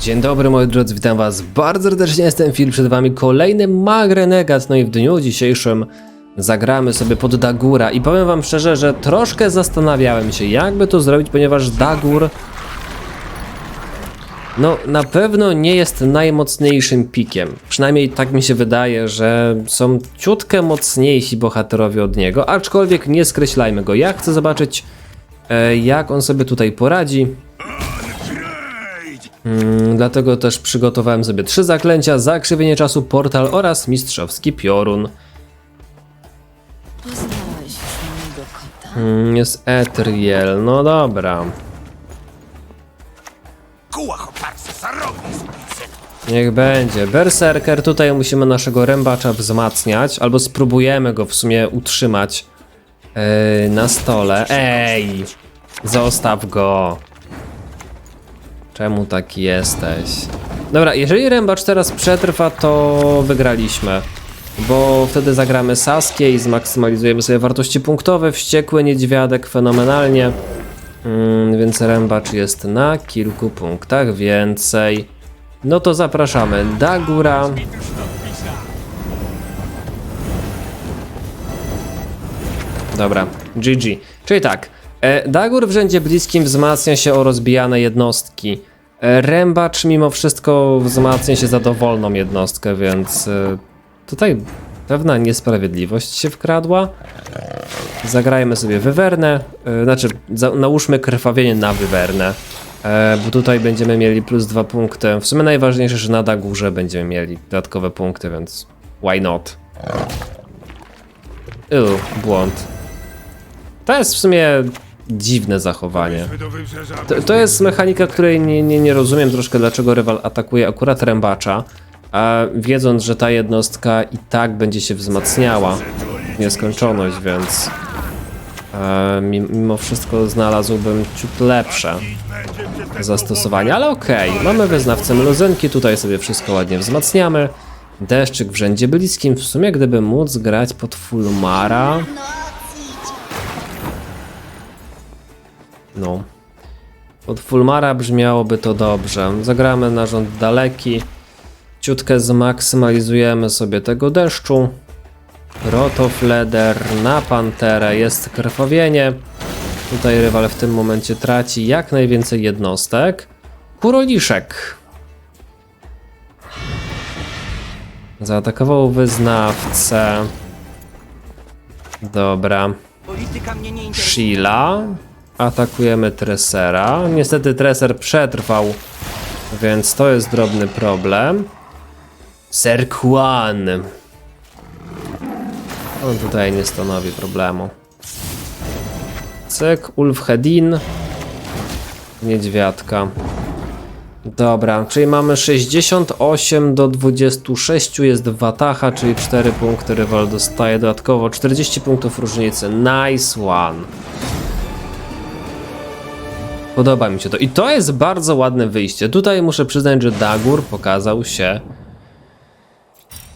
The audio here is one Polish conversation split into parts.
Dzień dobry moi drodzy, witam was bardzo serdecznie, jestem Phil, przed wami kolejny Mag Renegat, no i w dniu dzisiejszym zagramy sobie pod Dagura. I powiem wam szczerze, że troszkę zastanawiałem się jakby to zrobić, ponieważ Dagur no na pewno nie jest najmocniejszym pikiem, przynajmniej tak mi się wydaje, że są ciutkę mocniejsi bohaterowie od niego, aczkolwiek nie skreślajmy go, ja chcę zobaczyć e, jak on sobie tutaj poradzi, Mm, Dlatego też przygotowałem sobie trzy zaklęcia, zakrzywienie czasu, portal oraz mistrzowski piorun. Poznałeś już mojego kota. Mm, Jest Etriel, no dobra. Niech będzie. Berserker, tutaj musimy naszego rębacza wzmacniać, albo spróbujemy go w sumie utrzymać yy, na stole. Ej! Zostaw go! Czemu taki jesteś? Dobra, jeżeli rębacz teraz przetrwa, to wygraliśmy. Bo wtedy zagramy Saskię i zmaksymalizujemy sobie wartości punktowe. Wściekły niedźwiadek fenomenalnie. Mm, więc rębacz jest na kilku punktach więcej. No to zapraszamy Dagura. Dobra, GG. Czyli tak, e, Dagur w rzędzie bliskim wzmacnia się o rozbijane jednostki. Rębacz mimo wszystko wzmacnia się za dowolną jednostkę, więc e, tutaj pewna niesprawiedliwość się wkradła. Zagrajmy sobie wywernę, e, znaczy nałóżmy krwawienie na wywernę, e, bo tutaj będziemy mieli plus dwa punkty. W sumie najważniejsze, że na Dagurze będziemy mieli dodatkowe punkty, więc why not? Uuu, błąd. To jest w sumie dziwne zachowanie. To, to jest mechanika, której nie, nie, nie rozumiem troszkę, dlaczego rywal atakuje akurat rębacza, a wiedząc, że ta jednostka i tak będzie się wzmacniała w nieskończoność, więc e, mi- mimo wszystko znalazłbym ciut lepsze zastosowanie, ale okej, mamy wyznawcę meluzynki, tutaj sobie wszystko ładnie wzmacniamy. Deszczyk w rzędzie bliskim, w sumie gdyby móc grać pod Fulmara, No. Od Fulmara brzmiałoby to dobrze. Zagramy na rząd daleki. Ciutkę zmaksymalizujemy sobie tego deszczu. Rotofleder na panterę. Jest krwawienie. Tutaj rywal w tym momencie traci jak najwięcej jednostek. Kuroliszek. Zaatakował wyznawcę. Dobra. Polityka Atakujemy Tresera. Niestety Treser przetrwał, więc to jest drobny problem. Serkwan. On tutaj nie stanowi problemu. Cyk, Ulfhedin. Niedźwiadka. Dobra, czyli mamy 68 do 26 jest Wataha, czyli 4 punkty rywal dostaje dodatkowo 40 punktów różnicy. Nice one. Podoba mi się to. I to jest bardzo ładne wyjście. Tutaj muszę przyznać, że Dagur pokazał się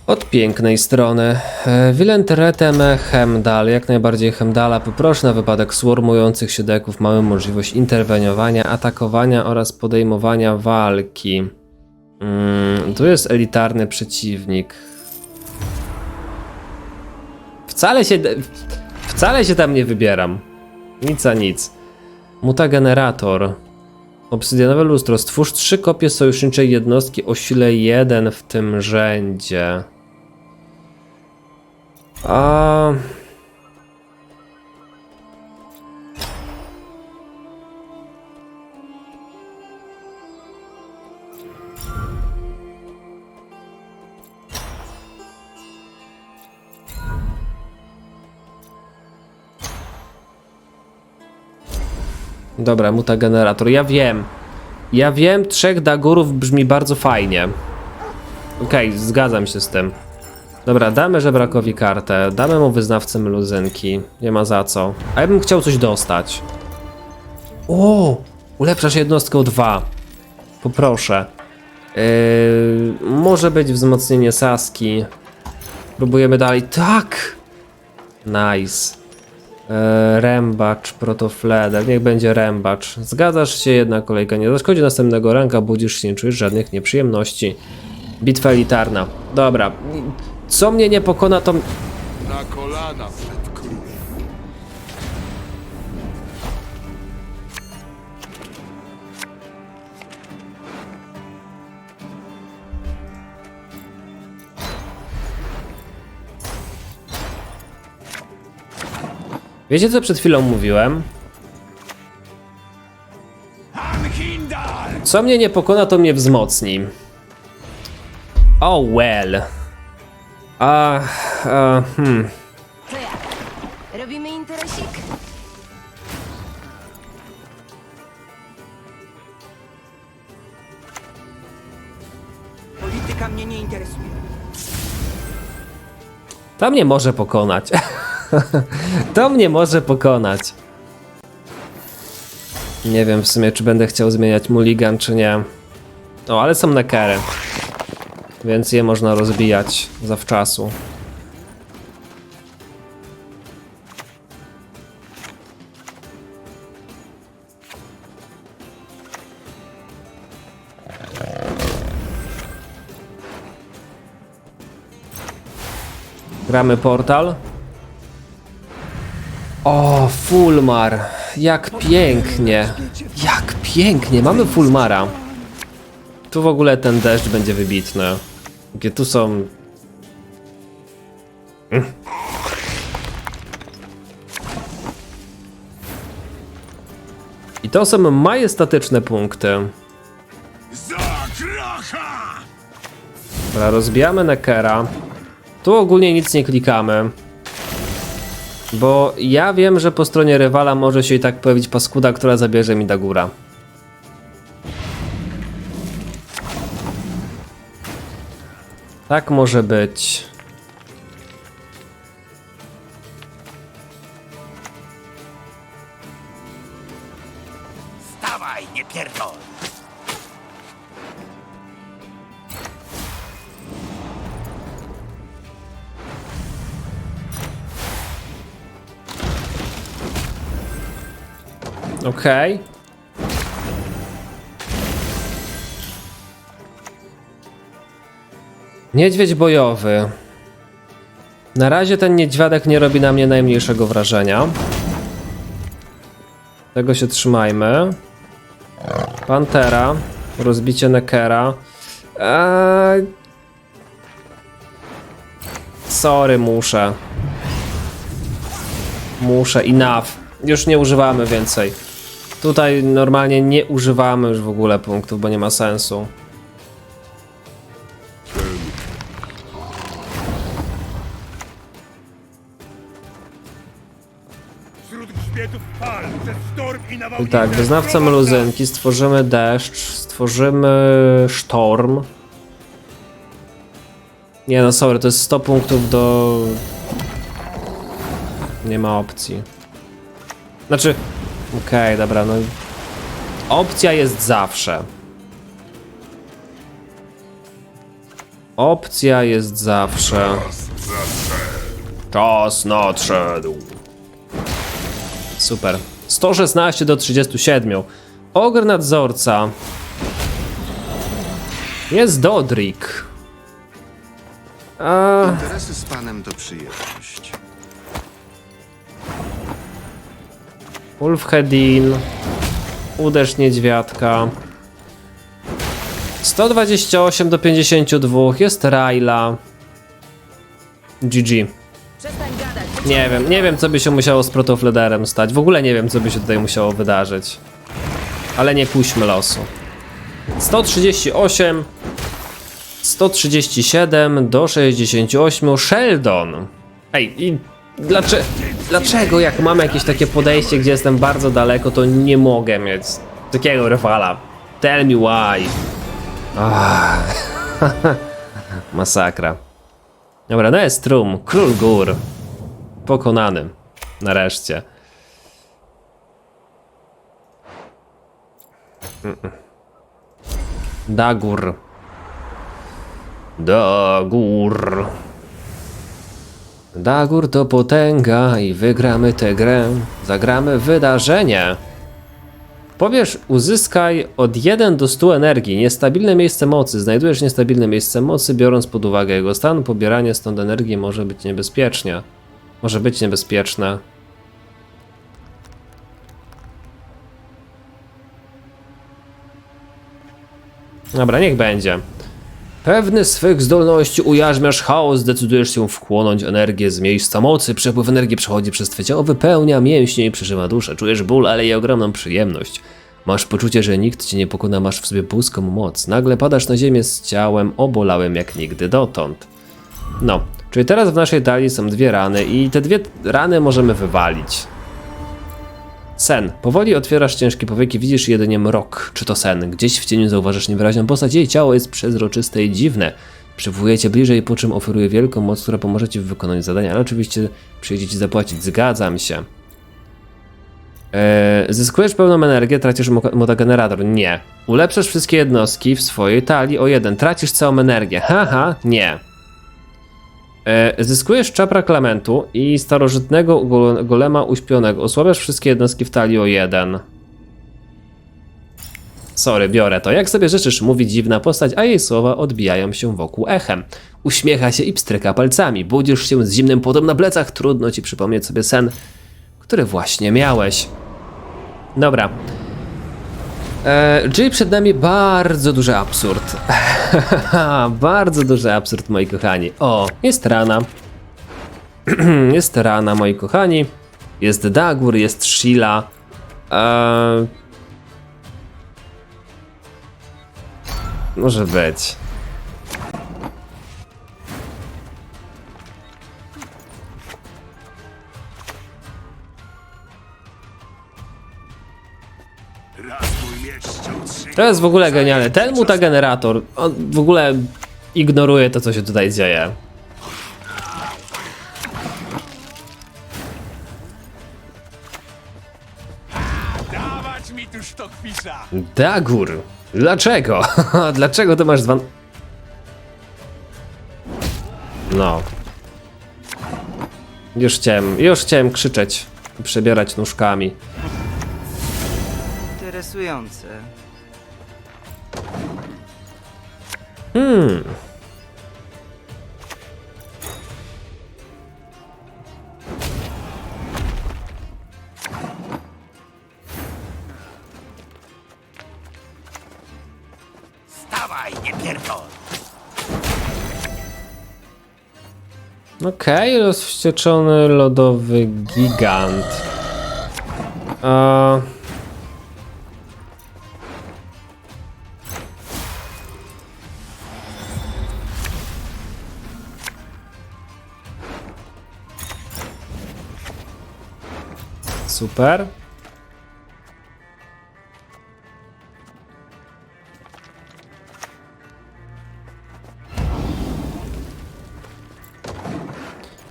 od pięknej strony. E, Wilenteretem Hemdal, jak najbardziej Hemdala. Poproszę na wypadek swarmujących się deków mamy możliwość interweniowania, atakowania oraz podejmowania walki. Mm, tu jest elitarny przeciwnik. Wcale się, wcale się tam nie wybieram. Nic a nic. Mutagenerator. Obsydianowe lustro. Stwórz trzy kopie sojuszniczej jednostki o sile 1 w tym rzędzie. A... Dobra, mutagenerator. Ja wiem. Ja wiem, trzech dagurów brzmi bardzo fajnie. Okej, zgadzam się z tym. Dobra, damy żebrakowi kartę, damy mu wyznawcę meluzynki. Nie ma za co. A ja bym chciał coś dostać. O! Ulepszasz jednostkę o dwa. Poproszę. Yy, może być wzmocnienie Saski. Próbujemy dalej. Tak! Nice. E, rębacz, protofleder, niech będzie rębacz. Zgadzasz się, jedna kolejka nie zaszkodzi. Następnego ranka budzisz się, nie czujesz żadnych nieprzyjemności. Bitwa elitarna. Dobra. Co mnie nie pokona, to... Na kolana Wiecie, co przed chwilą mówiłem? Co mnie nie pokona, to mnie wzmocni. Oh well. A, a, hmm. Robimy interesik? Polityka mnie nie interesuje. To mnie może pokonać. to mnie może pokonać. Nie wiem w sumie, czy będę chciał zmieniać mulligan, czy nie. O, ale są nekery. Więc je można rozbijać zawczasu. Gramy portal. O, Fulmar. Jak pięknie. Jak pięknie. Mamy Fulmara. Tu w ogóle ten deszcz będzie wybitny. Gdzie tu są... Mm. I to są majestatyczne punkty. Dobra, rozbijamy Nekera. Tu ogólnie nic nie klikamy. Bo ja wiem, że po stronie rywala może się i tak pojawić paskuda, która zabierze mi Dagura. Tak może być. Okej. Niedźwiedź bojowy. Na razie ten niedźwiadek nie robi na mnie najmniejszego wrażenia. Tego się trzymajmy. Pantera. Rozbicie Nekera. Eee... Sorry, muszę. Muszę, enough. Już nie używamy więcej. Tutaj normalnie nie używamy już w ogóle punktów, bo nie ma sensu. I tak, wyznawca meluzynki, stworzymy deszcz, stworzymy sztorm. Nie no, sorry, to jest 100 punktów do... Nie ma opcji. Znaczy, okej, dobra, no... Opcja jest zawsze. Opcja jest zawsze. Czas nadszedł. Super. 116 do 37. Ogr nadzorca. Jest Dodrik. A, Interesy z panem to przyjemność. Ulfhedin. Uderz niedźwiadka. 128 do 52. Jest Raila. GG. Nie wiem, nie wiem co by się musiało z protoflederem stać. W ogóle nie wiem co by się tutaj musiało wydarzyć. Ale nie kuśmy losu. 138 137 do 68 Sheldon. Ej, i dlaczego, dlaczego jak mam jakieś takie podejście, gdzie jestem bardzo daleko, to nie mogę mieć takiego rywala? Tell me why. Ah. Masakra. Dobra, no jest Trum, król gór. Pokonany. Nareszcie. Dagur. Dagur. Dagur to potęga i wygramy tę grę. Zagramy wydarzenie. Powiesz, uzyskaj od 1 do 100 energii. Niestabilne miejsce mocy. Znajdujesz niestabilne miejsce mocy, biorąc pod uwagę jego stan. Pobieranie stąd energii może być niebezpieczne. Może być niebezpieczne. Dobra, niech będzie. Pewny swych zdolności ujarzmiasz chaos, zdecydujesz się wchłonąć energię z miejsca mocy. Przepływ energii przechodzi przez twoje ciało, wypełnia mięśnie i przeżywa duszę. Czujesz ból, ale i ogromną przyjemność. Masz poczucie, że nikt cię nie pokona, masz w sobie boską moc. Nagle padasz na ziemię z ciałem obolałym jak nigdy dotąd. No, czyli teraz w naszej talii są dwie rany i te dwie rany możemy wywalić. Sen. Powoli otwierasz ciężkie powieki, widzisz jedynie mrok. Czy to sen? Gdzieś w cieniu zauważasz niewyraźną postać, jej ciało jest przezroczyste i dziwne. Przywołuje cię bliżej, po czym oferuje wielką moc, która pomoże ci w wykonaniu zadania, ale oczywiście przyjdzie ci zapłacić. Zgadzam się. Eee, zyskujesz pełną energię, tracisz mo- motogenerator. Nie. Ulepszasz wszystkie jednostki w swojej talii o jeden. Tracisz całą energię. Haha, nie. E, Zyskujesz czapra klamentu i starożytnego go- golema uśpionego. Osłabiasz wszystkie jednostki w talii o jeden. Sorry, biorę to. Jak sobie życzysz, mówi dziwna postać, a jej słowa odbijają się wokół echem. Uśmiecha się i pstryka palcami. Budzisz się z zimnym potem na plecach. Trudno ci przypomnieć sobie sen, który właśnie miałeś. Dobra. E, czyli przed nami bardzo duży absurd. bardzo duży absurd, moi kochani. O, jest rana. jest rana, moi kochani. Jest Dagur, jest Sheila. E, może być. To jest w ogóle genialne. Ten mutagenerator, on w ogóle ignoruje to, co się tutaj dzieje. Dawać mi tu sztokwisza! Dagur, dlaczego? dlaczego ty masz dwa... No. Już chciałem, już chciałem krzyczeć i przebierać nóżkami. Interesujące. Stawaj, nie pierdol! Okej, rozwścieczony lodowy gigant. A... Super.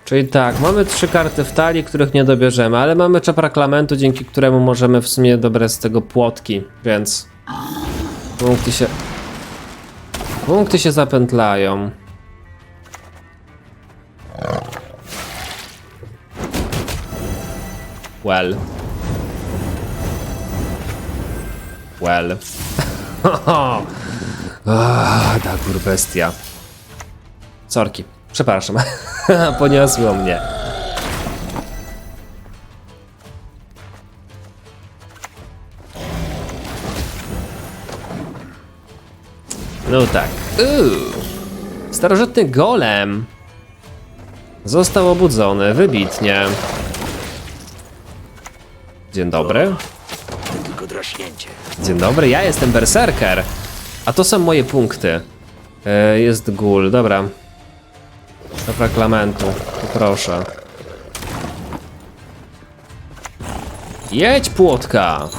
Czyli tak, mamy trzy karty w talii, których nie dobierzemy, ale mamy czapraklamentu, dzięki któremu możemy w sumie dobrać z tego płotki, więc punkty się... Punkty się zapętlają. Well. Well. Ah, Dagur bestia. Sorki. Przepraszam. Poniosło mnie. No tak. Uuu. Starożytny golem. Został obudzony, wybitnie. Dzień dobry. Tylko draśnięcie. Dzień dobry, ja jestem berserker. A to są moje punkty. E, jest gul, dobra. Dobra, klamentu, poproszę. Jedź, płotka!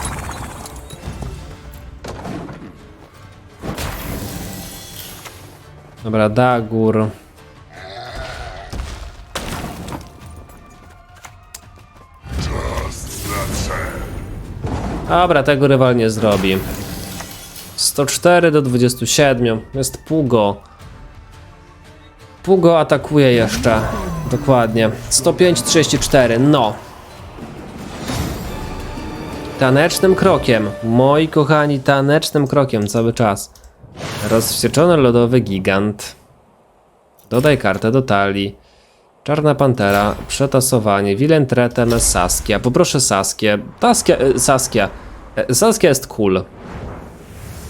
Dobra, Dagur. Dobra, tego rywal nie zrobi. 104 do 27. Jest Pugo. Pugo atakuje jeszcze. Dokładnie. 105-34, no. Tanecznym krokiem, moi kochani, tanecznym krokiem cały czas. Rozwścieczony lodowy gigant. Dodaj kartę do talii. Czarna Pantera, przetasowanie, Wilentretem, Saskia. Poproszę Saskię. Taskia, e, Saskia. E, Saskia jest cool.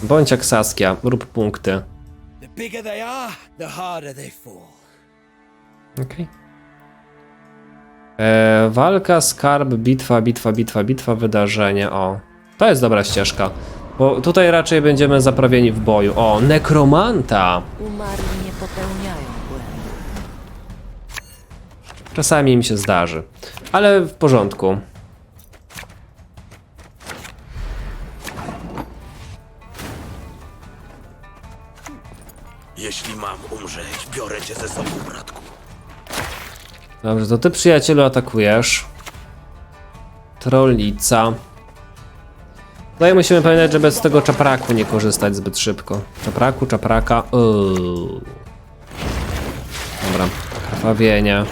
Bądź jak Saskia, rób punkty. Okej. E, Walka, skarb, bitwa, bitwa, bitwa, bitwa, wydarzenie. O, to jest dobra ścieżka. Bo tutaj raczej będziemy zaprawieni w boju. O, nekromanta! Umarli nie Czasami mi się zdarzy. Ale w porządku. Jeśli mam umrzeć, biorę cię ze sobą, bratku. Dobrze, to ty przyjacielu atakujesz. Trollica. Tutaj musimy pamiętać, że bez tego czapraku nie korzystać zbyt szybko. Czapraku, czapraka. Uuu. Dobra, krwawienie.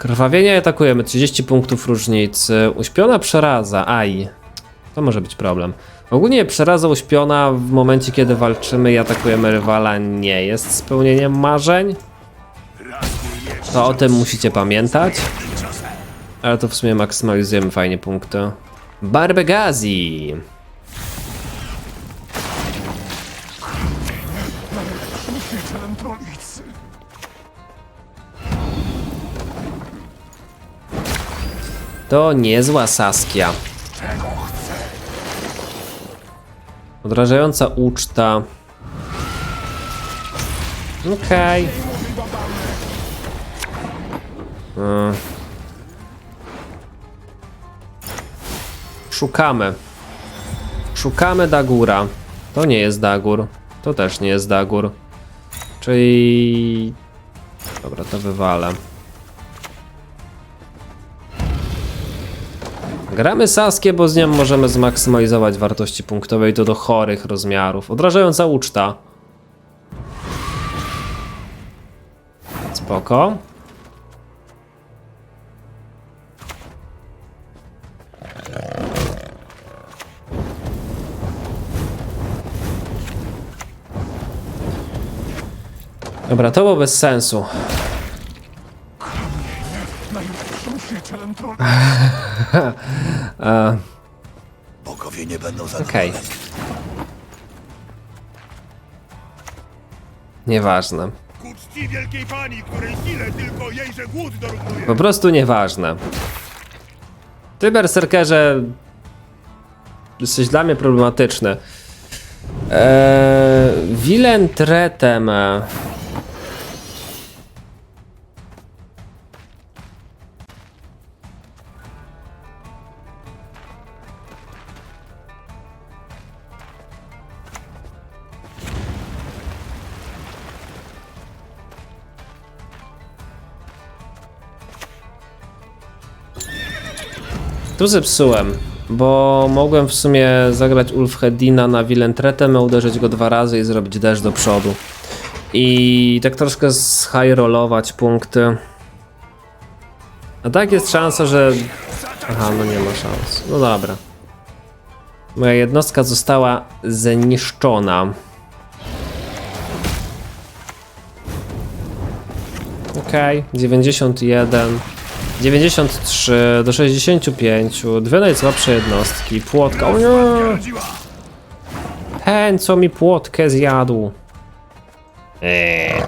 Krwawienie atakujemy, 30 punktów różnicy. Uśpiona przeraza, aj. To może być problem. Ogólnie przeraza uśpiona w momencie, kiedy walczymy i atakujemy rywala nie jest spełnieniem marzeń. To o tym musicie pamiętać. Ale to w sumie maksymalizujemy fajnie punkty. Barbegazi! To niezła Saskia. Odrażająca uczta. Okej. Mm. Szukamy. Szukamy Dagura. To nie jest Dagur. To też nie jest Dagur. Czyli... Dobra, to wywalę. Gramy Saskię, bo z nią możemy zmaksymalizować wartości punktowe i to do chorych rozmiarów. Odrażająca uczta. Spoko. Dobra, to było bez sensu. Bogowie nie będą Okej. Nieważne. Ku czci wielkiej pani, której sile tylko jejże głód dorównuje. Po prostu nieważne. Ty, berserkerze, jesteś dla mnie problematyczny. Eee, Wilentretem. e, Tu zepsułem, bo mogłem w sumie zagrać Ulfhedina na Wilentretem, uderzyć go dwa razy i zrobić deszcz do przodu. I tak troszkę zhigh-rollować punkty. A tak jest szansa, że... Aha, no nie ma szans. No dobra. Moja jednostka została zniszczona. Okej, 91. 93 do 65, dwie najsłabsze jednostki, płotka, o nie! Ten, co mi płotkę zjadł. Eee.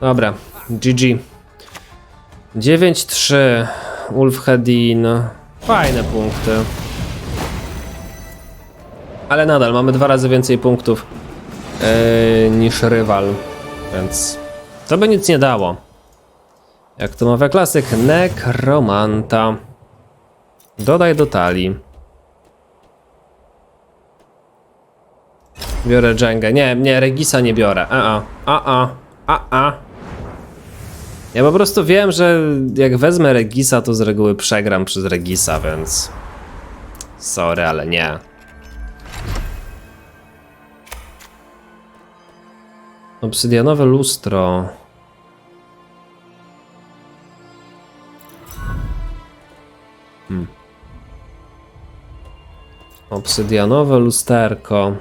Dobra, GG. 9-3, Ulfhedin, fajne punkty. Ale nadal mamy dwa razy więcej punktów yy, niż rywal, więc to by nic nie dało. Jak to mawia klasyk, nekromanta. Dodaj do talii. Biorę Dżengę. Nie, nie, Regisa nie biorę. A, a, a, a, a, a. Ja po prostu wiem, że jak wezmę Regisa, to z reguły przegram przez Regisa, więc... Sorry, ale nie. Obsydianowe lustro. Hmm. Obsydianowe lusterko.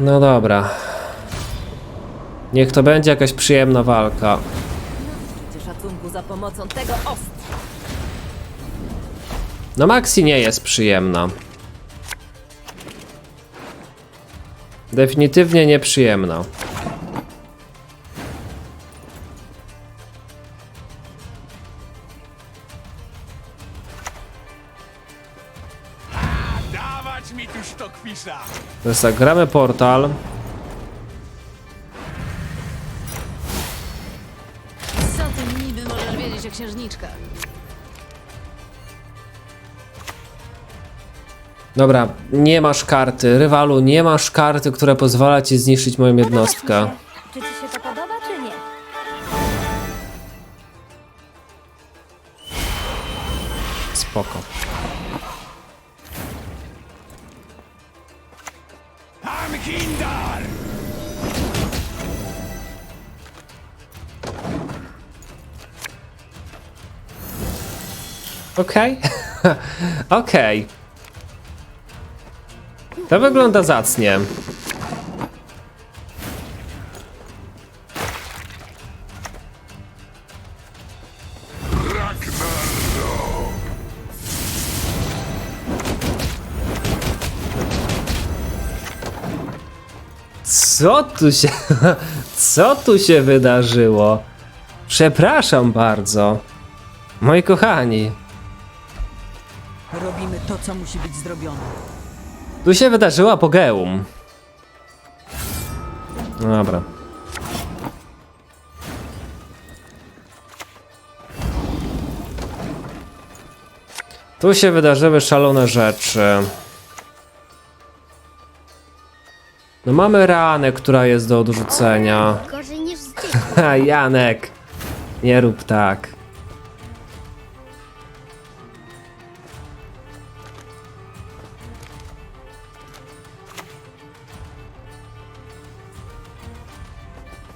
No dobra. Niech to będzie jakaś przyjemna walka. Cię szacunku za pomocą tego ostrza. No Maxi nie jest przyjemna. Definitywnie nieprzyjemna. Dawać mi tu sztokwisza! Teraz tak, gramy portal. Co ty niby możesz wiedzieć o księżniczkach? Dobra, nie masz karty. Rywalu, nie masz karty, która pozwala ci zniszczyć moją jednostkę. Czy ci się to podoba, czy nie? Spoko. Amkindar! Okej. Okej. To wygląda zacnie. Co tu się. Co tu się wydarzyło? Przepraszam bardzo. Moi kochani. Robimy to, co musi być zrobione. Tu się wydarzyło apogeum. No Dobra. Tu się wydarzyły szalone rzeczy. No mamy ranę, która jest do odrzucenia. Gorzej niż z Janek, nie rób tak.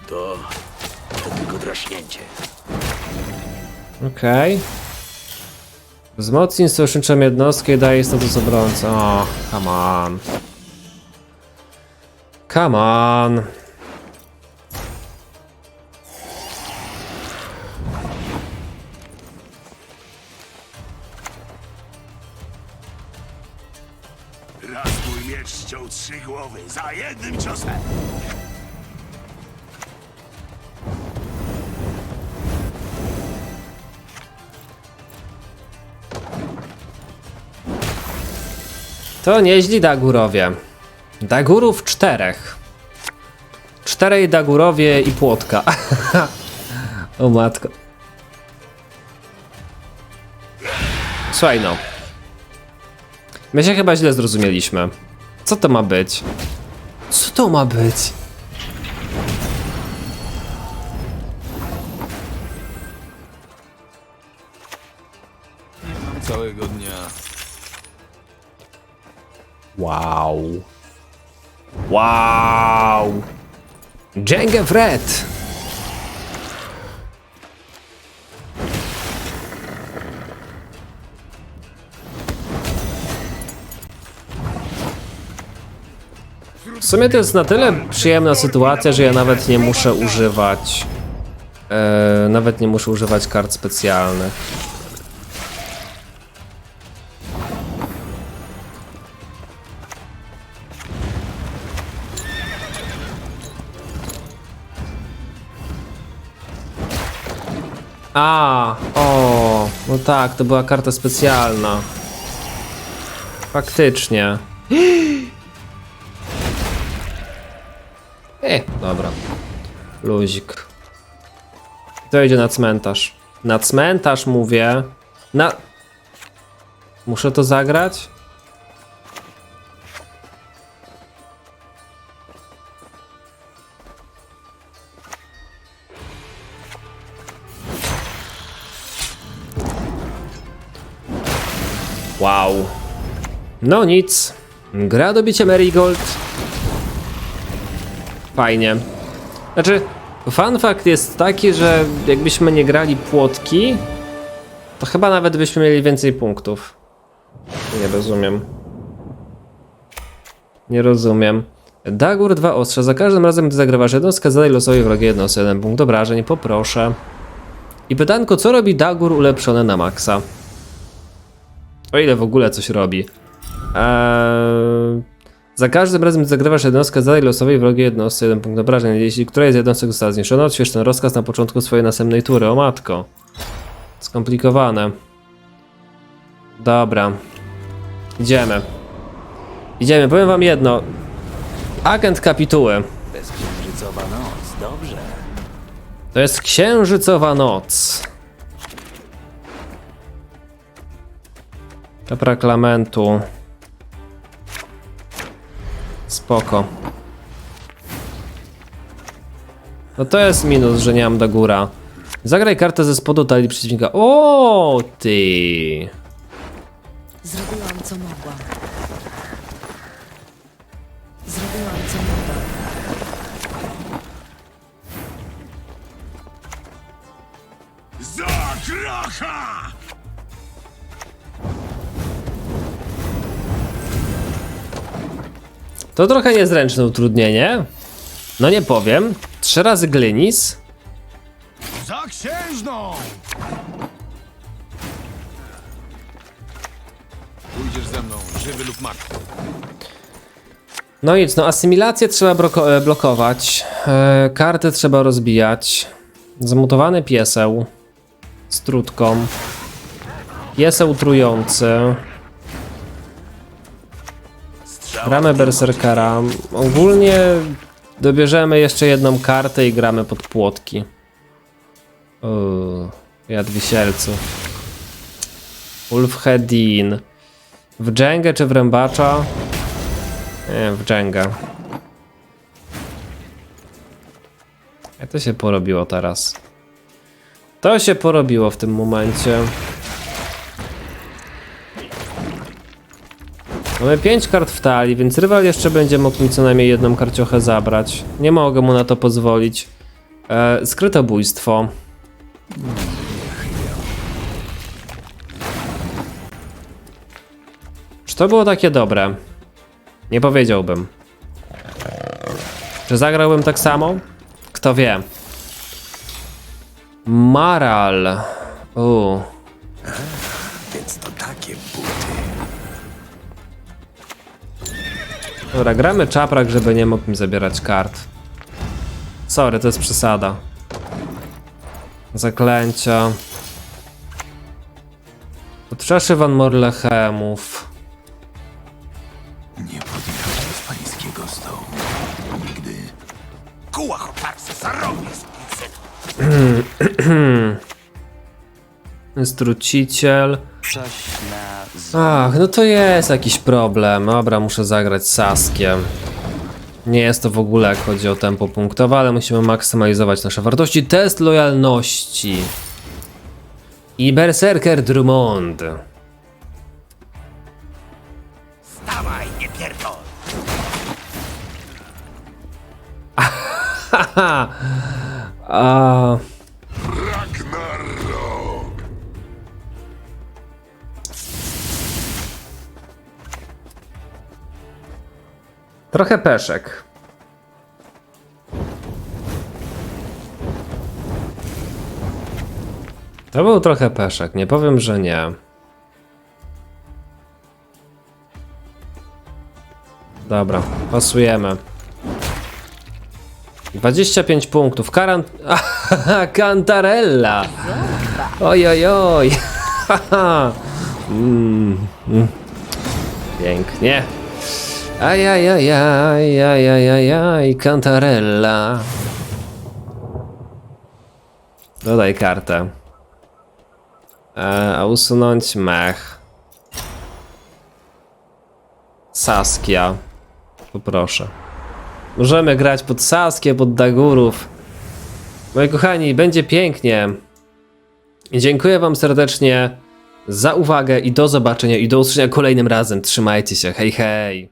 To... to tylko draśnięcie. Okej. Wzmocnij sojuszniczą jednostkę i daje status obrońcy. O, come on. Come on. To nieźli Dagurowie. Dagurów czterech. Czterej Dagurowie i płotka. o matko. Słuchaj no. My się chyba źle zrozumieliśmy. Co to ma być? Co to ma być? Wow. Wow. Dżęgę Fred. W sumie to jest na tyle przyjemna sytuacja, że ja nawet nie muszę używać. E, nawet nie muszę używać kart specjalnych. A, o, no tak, to była karta specjalna. Faktycznie. E, dobra. Luzik. To idzie na cmentarz. Na cmentarz mówię. Na... Muszę to zagrać? No nic. Gra do bicia Marigold. Fajnie. Znaczy, fun fact jest taki, że jakbyśmy nie grali płotki, to chyba nawet byśmy mieli więcej punktów. Nie rozumiem. Nie rozumiem. Dagur 2 ostrza. Za każdym razem, gdy zagrywasz jednostkę, zadaj losowi wrogie jednostce jeden punkt obrażeń. Poproszę. I pytanko, co robi Dagur ulepszone na maksa? O ile w ogóle coś robi. Eee, za każdym razem, gdy zagrywasz jednostkę, zadaj losowej wrogiej jednostce jeden punkt obrażeń. Jeśli któraś z jednostek została zniszczona, odśwież ten rozkaz na początku swojej następnej tury. O matko. Skomplikowane. Dobra. Idziemy. Idziemy. Powiem wam jedno. Agent kapituły. Bezksiężycowa noc, dobrze. To jest księżycowa noc. Reklamentu. Spoko. No to jest minus, że nie mam do góra. Zagraj kartę ze spodu talii przeciwnika. O, ty. Zrobiłam co mogłam. Zrobiłam co mogłam. To trochę niezręczne utrudnienie. No nie powiem. Trzy razy Glynis. Za księżną! Pójdziesz ze mną, żywy lub martwy. No nic, no asymilację trzeba e, blokować. E, karty trzeba rozbijać. Zamutowany pieseł. Z trutką. Pieseł trujący. Gramy berserkera. Ogólnie dobierzemy jeszcze jedną kartę i gramy pod płotki. Uuu, jad wisielców. Ulf Hedin. W dżęgę czy w rębacza? Nie, w dżęgę. Jak to się porobiło teraz? To się porobiło w tym momencie. Mamy 5 kart w talii, więc rywal jeszcze będzie mógł mi co najmniej jedną karciochę zabrać. Nie mogę mu na to pozwolić. E, skrytobójstwo. Czy to było takie dobre? Nie powiedziałbym. Czy zagrałbym tak samo? Kto wie. Maral. U. Dobra, gramy czaprak, żeby nie mógł mi zabierać kart. Sorry, to jest przesada. Zaklęcia. Potrzeszy Van Morlechemów. Nie podjąłem z pańskiego stołu. Nigdy. Kuła chotarce, zarobnie z. Struciciel. Coś na z... Ach, no to jest jakiś problem. Dobra, muszę zagrać Saskiem. Nie jest to w ogóle jak chodzi o tempo punktowe, ale musimy maksymalizować nasze wartości. Test lojalności. I Berserker Drummond. Dawaj, nie pierdol! A, trochę peszek. To był trochę peszek, nie powiem, że nie. Dobra, pasujemy. 25 punktów. Karant... Cantarella! Oj, oj, oj! Mm, mm. Pięknie. Ajajajajajajajaj, Cantarella. Dodaj kartę. E, a usunąć mech. Saskia. Poproszę. Możemy grać pod Saskię, pod Dagurów. Moi kochani, będzie pięknie. Dziękuję wam serdecznie za uwagę i do zobaczenia i do usłyszenia kolejnym razem. Trzymajcie się, hej hej!